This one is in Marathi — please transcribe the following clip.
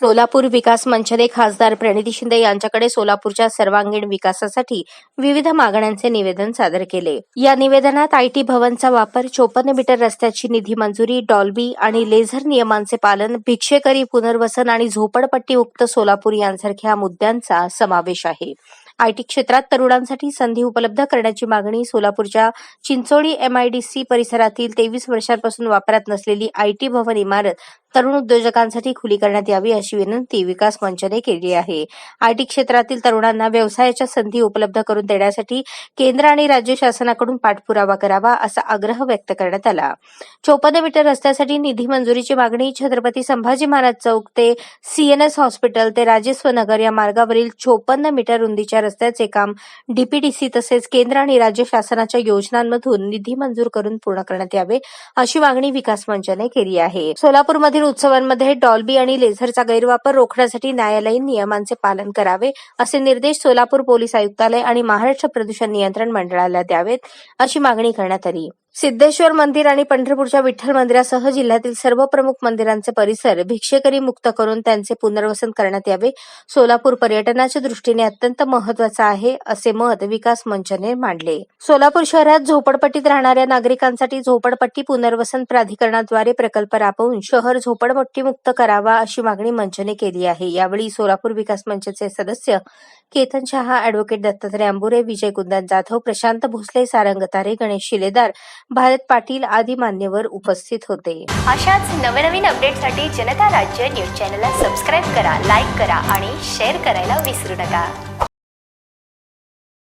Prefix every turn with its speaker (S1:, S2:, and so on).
S1: सोलापूर विकास मंचने खासदार प्रणिती शिंदे यांच्याकडे सोलापूरच्या सर्वांगीण विकासासाठी विविध मागण्यांचे निवेदन सादर केले. या निवेदनात आयटी भवनचा वापर चोपन्न मीटर रस्त्याची निधी मंजुरी डॉल्बी आणि लेझर नियमांचे पालन भिक्षेकरी पुनर्वसन आणि झोपडपट्टी मुक्त सोलापूर यांसारख्या मुद्द्यांचा समावेश आहे. आयटी क्षेत्रात तरुणांसाठी संधी उपलब्ध करण्याची मागणी सोलापूरच्या चिंचोळी एमआयडीसी परिसरातील तेवीस वर्षांपासून वापरात नसलेली आयटी भवन इमारत तरुण उद्योजकांसाठी खुली करण्यात यावी अशी अशी विनंती विकास मंचने केली आहे. आयटी क्षेत्रातील तरुणांना व्यवसायाच्या संधी उपलब्ध करून देण्यासाठी केंद्र आणि राज्य शासनाकडून पाठपुरावा करावा असा आग्रह व्यक्त करण्यात आला. चोपन्न मीटर रस्त्यासाठी निधी मंजुरीची मागणी छत्रपती संभाजी महाराज चौक ते सीएनएस हॉस्पिटल ते राजेस्व नगर या मार्गावरील चोपन्न मीटर रुंदीच्या रस्त्याचे काम डीपीडीसी तसेच केंद्र आणि राज्य शासनाच्या योजनांमधून निधी मंजूर करून पूर्ण करण्यात यावे अशी मागणी विकास मंचाने केली आहे. सोलापूरमधील उत्सवांमध्ये डॉल्बी आणि लेझरचा गैर गैरवापर रोखण्यासाठी न्यायालयीन नियमांचे पालन करावे असे निर्देश सोलापूर पोलीस आयुक्तालय आणि महाराष्ट्र प्रदूषण नियंत्रण मंडळाला द्यावेत अशी मागणी करण्यात आली. सिद्धेश्वर मंदिर आणि पंढरपूरच्या विठ्ठल मंदिरासह जिल्ह्यातील सर्व प्रमुख मंदिरांचे परिसर भिक्षेकरी मुक्त करून त्यांचे पुनर्वसन करण्यात यावे. सोलापूर पर्यटनाच्या दृष्टीने अत्यंत महत्त्वाचा आहे असे मत विकास मंचने मांडले. सोलापूर शहरात झोपडपट्टीत राहणाऱ्या नागरिकांसाठी झोपडपट्टी पुनर्वसन प्राधिकरणाद्वारे प्रकल्प राबवून शहर झोपडपट्टी मुक्त करावा अशी मागणी मंचने केली आहे. यावेळी सोलापूर विकास मंचचे सदस्य केतन शहा अॅडव्होकेट दत्तात्रय अंबुरे विजय कुंदन जाधव प्रशांत भोसले सारंग तारे गणेश शिलेदार भारत पाटील आदी मान्यवर उपस्थित होते.
S2: अशाच नवनवीन अपडेटसाठी जनता राज्य न्यूज चॅनलला सबस्क्राईब करा लाईक करा आणि शेअर करायला विसरू नका.